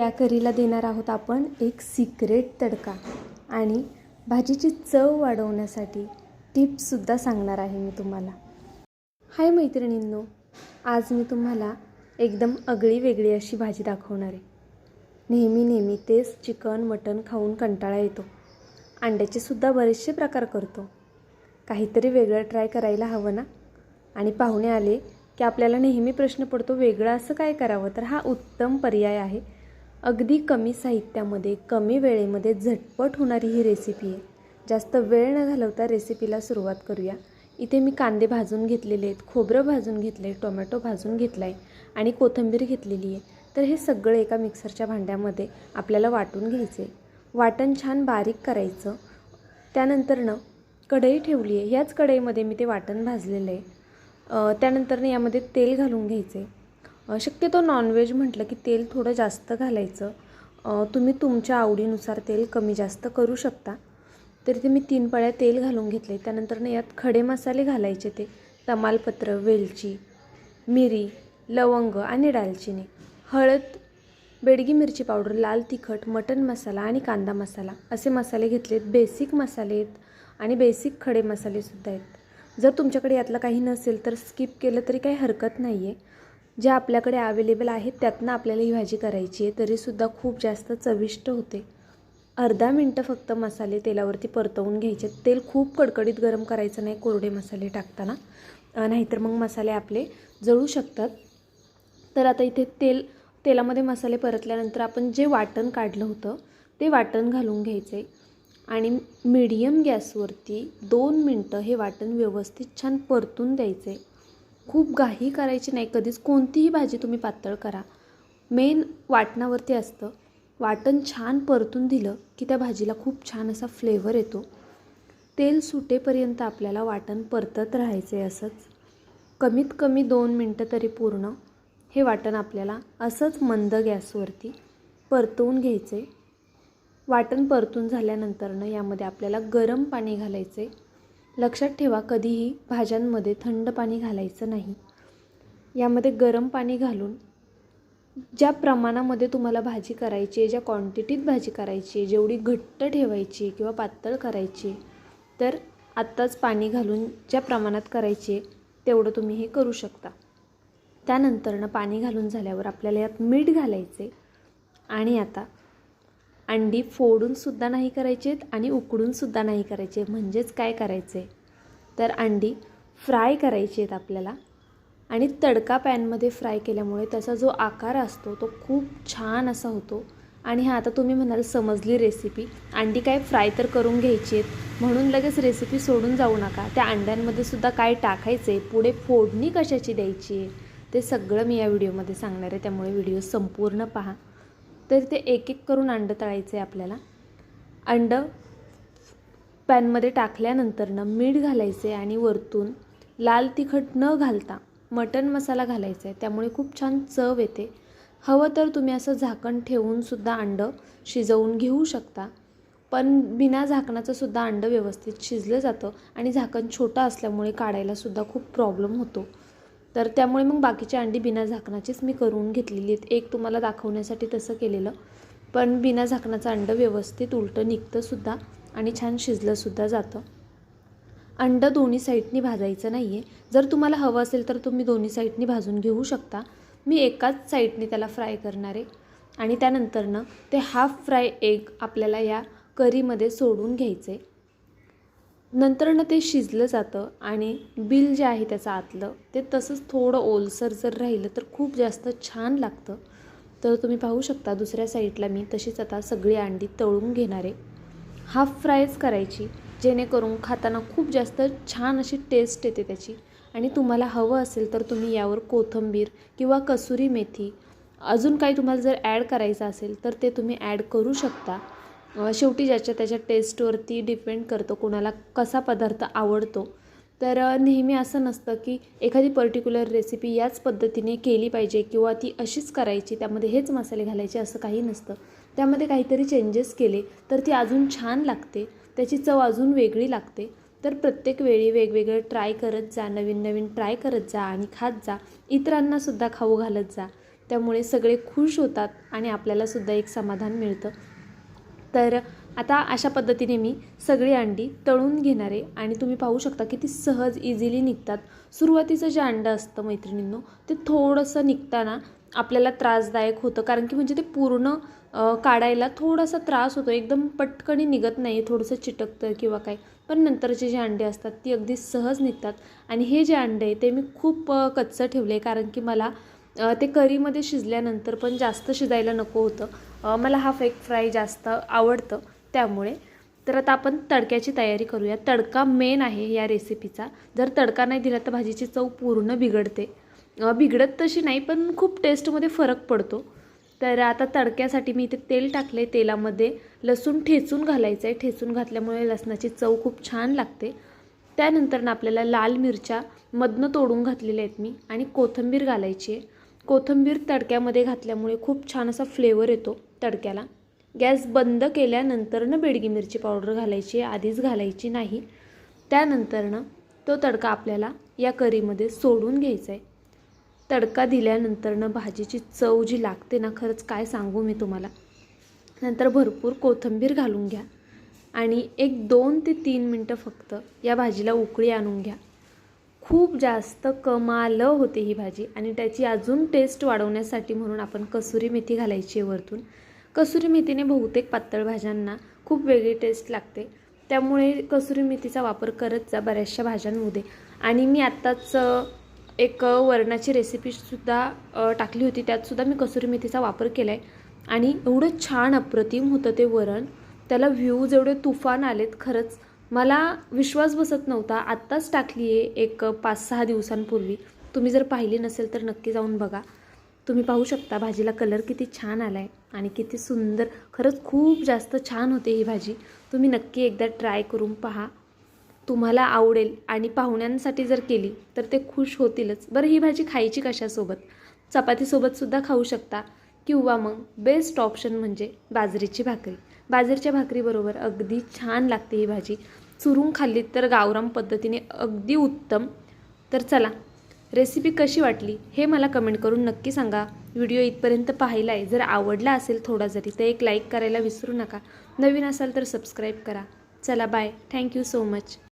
या करीला देणार आहोत आपण एक सिक्रेट तडका. आणि भाजीची चव वाढवण्यासाठी टिप्ससुद्धा सांगणार आहे मी तुम्हाला. हाय मैत्रिणींनो आज मी तुम्हाला एकदम अगळी वेगळी अशी भाजी दाखवणार आहे. नेहमी नेहमी तेच चिकन मटण खाऊन कंटाळा येतो. अंड्याचे सुद्धा बरेचसे प्रकार करतो. काहीतरी वेगळं ट्राय करायला हवं ना? आणि पाहुणे आले की आपल्याला नेहमी प्रश्न पडतो वेगळं असं काय करावं? तर हा उत्तम पर्याय आहे. अगदी कमी साहित्यामध्ये कमी वेळेमध्ये झटपट होणारी ही रेसिपी आहे. जास्त वेळ न घालवता रेसिपीला सुरुवात करूया. इथे मी कांदे भाजून घेतलेले आहेत खोबरं भाजून घेतले टोमॅटो भाजून घेतला आहे आणि कोथिंबीर घेतलेली आहे. तर हे सगळं एका मिक्सरच्या भांड्यामध्ये आपल्याला वाटून घ्यायचे वाटण छान बारीक करायचं. त्यानंतरनं कढई ठेवली आहे. ह्याच कढईमध्ये मी ते वाटण भाजलेलं आहे. त्यानंतरनं यामध्ये तेल घालून घ्यायचे शक्यतो नॉनव्हेज म्हटलं की तेल थोडं जास्त घालायचं. तुम्ही तुमच्या आवडीनुसार तेल कमी जास्त करू शकता. तर ते मी तीन पळ्या तेल घालून घेतले त्यानंतरनं यात खडे मसाले घालायचे ते. तमालपत्र वेलची मिरी लवंग आणि दालचिनी. हळद बेडगी मिरची पावडर लाल तिखट मटन मसाला आणि कांदा मसाला. असे मसाले घेतलेत. बेसिक मसाले आहेत आणि बेसिक खडे मसालेसुद्धा आहेत. जर तुमच्याकडे यातलं काही नसेल तर स्किप केलं तरी काही हरकत नाही आहे ज्या आपल्याकडे अवेलेबल आहेत त्यातनं आपल्याला ही भाजी करायची आहे तरीसुद्धा खूप जास्त चविष्ट होते. अर्धा मिनटं फक्त मसाले तेलावरती परतवून घ्यायचे. तेल खूप कडकडीत गरम करायचं नाही कोरडे मसाले टाकताना. नाहीतर मग मसाले आपले जळू शकतात. तर आता इथे तेल तेलामध्ये मसाले परतल्यानंतर आपण जे वाटण काढलं होतं ते वाटण घालून घ्यायचे आणि मीडियम गॅसवरती दोन मिनटं हे वाटण व्यवस्थित छान परतून द्यायचे खूप घाई करायची नाही. कधीच कोणतीही भाजी तुम्ही पातळ करा. मेन वाटणावरती असतं. वाटण छान परतून दिलं की त्या भाजीला खूप छान असा फ्लेवर येतो. तेल सुटेपर्यंत आपल्याला वाटण परतत राहायचे असंच. कमीत कमी दोन मिनटं तरी पूर्ण. हे वाटण आपल्याला असंच मंद गॅसवरती परतवून घ्यायचे वाटण परतून झाल्यानंतरनं यामध्ये आपल्याला गरम पाणी घालायचे लक्षात ठेवा कधीही भाज्यांमध्ये थंड पाणी घालायचं नाही. यामध्ये गरम पाणी घालून ज्या प्रमाणामध्ये तुम्हाला भाजी करायची आहे ज्या क्वांटिटीत भाजी करायची आहे जेवढी घट्ट ठेवायची किंवा पातळ करायची तर आत्ताच पाणी घालून ज्या प्रमाणात करायची आहे तेवढं तुम्ही हे करू शकता. त्यानंतरनं पाणी घालून झाल्यावर आपल्याला यात मीठ घालायचे आणि आता अंडी फोडूनसुद्धा नाही करायचे आहेत आणि उकडूनसुद्धा नाही करायचे म्हणजेच काय करायचे तर अंडी फ्राय करायची आहेत आपल्याला. आणि तडका पॅनमध्ये फ्राय केल्यामुळे त्याचा जो आकार असतो तो खूप छान असा होतो. आणि हा आता तुम्ही म्हणाल समजली रेसिपी अंडी काय फ्राय तर करून घ्यायची आहेत. म्हणून लगेच रेसिपी सोडून जाऊ नका. त्या अंड्यांमध्ये सुद्धा काय टाकायचं आहे पुढे फोडणी कशाची द्यायची आहे ते सगळं मी या व्हिडिओमध्ये सांगणार आहे. त्यामुळे व्हिडिओ संपूर्ण पहा. तर ते एक एक करून अंडं तळायचं आहे आपल्याला. अंडं पॅनमध्ये टाकल्यानंतरनं मीठ घालायचे आणि वरतून लाल तिखट न घालता मटन मसाला घालायचा आहे त्यामुळे खूप छान चव येते. हवं तर तुम्ही असं झाकण ठेवूनसुद्धा अंडं शिजवून घेऊ शकता. पण बिना झाकणाचं सुद्धा अंडं व्यवस्थित शिजलं जातं आणि झाकण छोटं असल्यामुळे काढायलासुद्धा खूप प्रॉब्लेम होतो. तर त्यामुळे मग बाकीची अंडी बिना झाकणाचीच मी करून घेतलेली आहेत. एक तुम्हाला दाखवण्यासाठी तसं केलेलं. पण बिना झाकणाचं अंडं व्यवस्थित उलटं निघतंसुद्धा आणि छान शिजलंसुद्धा जातं. अंडं दोन्ही साईडनी भाजायचं नाही आहे जर तुम्हाला हवं असेल तर तुम्ही दोन्ही साईडनी भाजून घेऊ शकता. मी एकाच साईडने त्याला फ्राय करणार. आहे आणि त्यानंतरनं ते हाफ फ्राय एग आपल्याला या करीमध्ये सोडून घ्यायचं आहे नंतरनं ते शिजलं जातं आणि बिल जे आहे त्याचं आतलं ते तसंच थोडं ओलसर जर राहिलं तर खूप जास्त छान लागतं. तर तुम्ही पाहू शकता दुसऱ्या साईडला मी तशीच आता सगळी अंडी तळून घेणार आहे. हाफ फ्रायच करायची जेणेकरून खाताना खूप जास्त छान अशी टेस्ट येते त्याची. आणि तुम्हाला हवं असेल तर तुम्ही यावर कोथिंबीर किंवा कसुरी मेथी अजून काही तुम्हाला जर ॲड करायचं असेल तर ते तुम्ही ॲड करू शकता. शेवटी ज्याच्या त्याच्या टेस्टवरती डिपेंड करतो कोणाला कसा पदार्थ आवडतो. तर नेहमी असं नसतं की एखादी पर्टिक्युलर रेसिपी याच पद्धतीने केली पाहिजे किंवा ती अशीच करायची त्यामध्ये हेच मसाले घालायचे असं काही नसतं. त्यामध्ये काहीतरी चेंजेस केले तर ती अजून छान लागते त्याची चव अजून वेगळी लागते. तर प्रत्येक वेळी वेगवेगळं ट्राय करत जा नवीन नवीन ट्राय करत जा आणि खात जा. इतरांनासुद्धा खाऊ घालत जा. त्यामुळे सगळे खुश होतात आणि आपल्यालासुद्धा एक समाधान मिळतं. तर आता अशा पद्धतीने मी सगळी अंडी तळून घेणार आहे. आणि तुम्ही पाहू शकता किती सहज इझिली निघतात. सुरुवातीचं जे अंडं असतं मैत्रिणींनो ते थोडंसं निघताना आपल्याला त्रासदायक होतं. कारण की म्हणजे ते पूर्ण काढायला थोडासा त्रास होतो. एकदम पटकन निघत नाही थोडंसं चिटकतं किंवा काय. पण नंतरचे जे अंडे असतात ती अगदी सहज निघतात. आणि हे जे अंडे आहे ते मी खूप कच्चं ठेवलं आहे कारण की मला ते करीमध्ये शिजल्यानंतर पण जास्त शिजायला नको होतं. मला हा फेक फ्राय जास्त आवडतं त्यामुळे. तर आता आपण तडक्याची तयारी करूया. तडका मेन आहे या रेसिपीचा जर तडका नाही दिला तर भाजीची चव पूर्ण बिघडते. बिघडत तशी नाही पण खूप टेस्टमध्ये फरक पडतो. तर आता तडक्यासाठी मी इथे तेल टाकले तेलामध्ये. लसूण ठेचून घालायचं आहे ठेचून घातल्यामुळे लसणाची चव खूप छान लागते. त्यानंतर ना आपल्याला लाल मिरच्या मधनं तोडून घातलेल्या आहेत मी. आणि कोथिंबीर घालायची आहे. कोथिंबीर तडक्यामध्ये घातल्यामुळे खूप छान असा फ्लेवर येतो तडक्याला. गॅस बंद केल्यानंतरनं बेडगी मिरची पावडर घालायची आधीच घालायची नाही. त्यानंतरनं तो तडका आपल्याला या करीमध्ये सोडून घ्यायचा आहे तडका दिल्यानंतरनं भाजीची चव जी लागते ना खरंच काय सांगू मी तुम्हाला. नंतर भरपूर कोथिंबीर घालून घ्या आणि एक दोन ते तीन मिनटं फक्त या भाजीला उकळी आणून घ्या. खूप जास्त कमाल होते ही भाजी. आणि त्याची अजून टेस्ट वाढवण्यासाठी म्हणून आपण कसुरी मेथी घालायची आहे वरतून. कसुरी मेथीने बहुतेक पातळ भाज्यांना खूप वेगळी टेस्ट लागते. त्यामुळे कसुरी मेथीचा वापर करत जा बऱ्याचशा भाज्यांमध्ये. आणि मी आत्ताच एक वरणाची रेसिपीसुद्धा टाकली होती. त्यातसुद्धा मी कसुरी मेथीचा वापर केला आहे आणि एवढं छान अप्रतिम होतं ते वरण. त्याला व्ह्यूज एवढे तुफान आलेत खरंच. मला विश्वास बसत नव्हता. आत्ताच टाकली आहे एक पाच सहा दिवसांपूर्वी. तुम्ही जर पाहिली नसेल तर नक्की जाऊन बघा. तुम्ही पाहू शकता भाजीला कलर किती छान आला आहे आणि किती सुंदर. खरंच खूप जास्त छान होते ही भाजी. तुम्ही नक्की एकदा ट्राय करून पहा. तुम्हाला आवडेल आणि पाहुण्यांसाठी जर केली तर ते खुश होतीलच. बरं ही भाजी खायची कशासोबत? चपातीसोबतसुद्धा खाऊ शकता. किंवा मग बेस्ट ऑप्शन म्हणजे बाजरीची भाकरी. बाजरीच्या भाकरीबरोबर अगदी छान लागते ही भाजी. चुरून खाल्लीत तर गावराम पद्धतीने अगदी उत्तम. तर चला रेसिपी कशी वाटली हे मला कमेंट करून नक्की सांगा. व्हिडिओ इथपर्यंत पाहिला आहे जर आवडला असेल थोडा जरी तर एक लाईक करायला विसरू नका. नवीन असाल तर सबस्क्राईब करा. चला बाय थँक्यू सो मच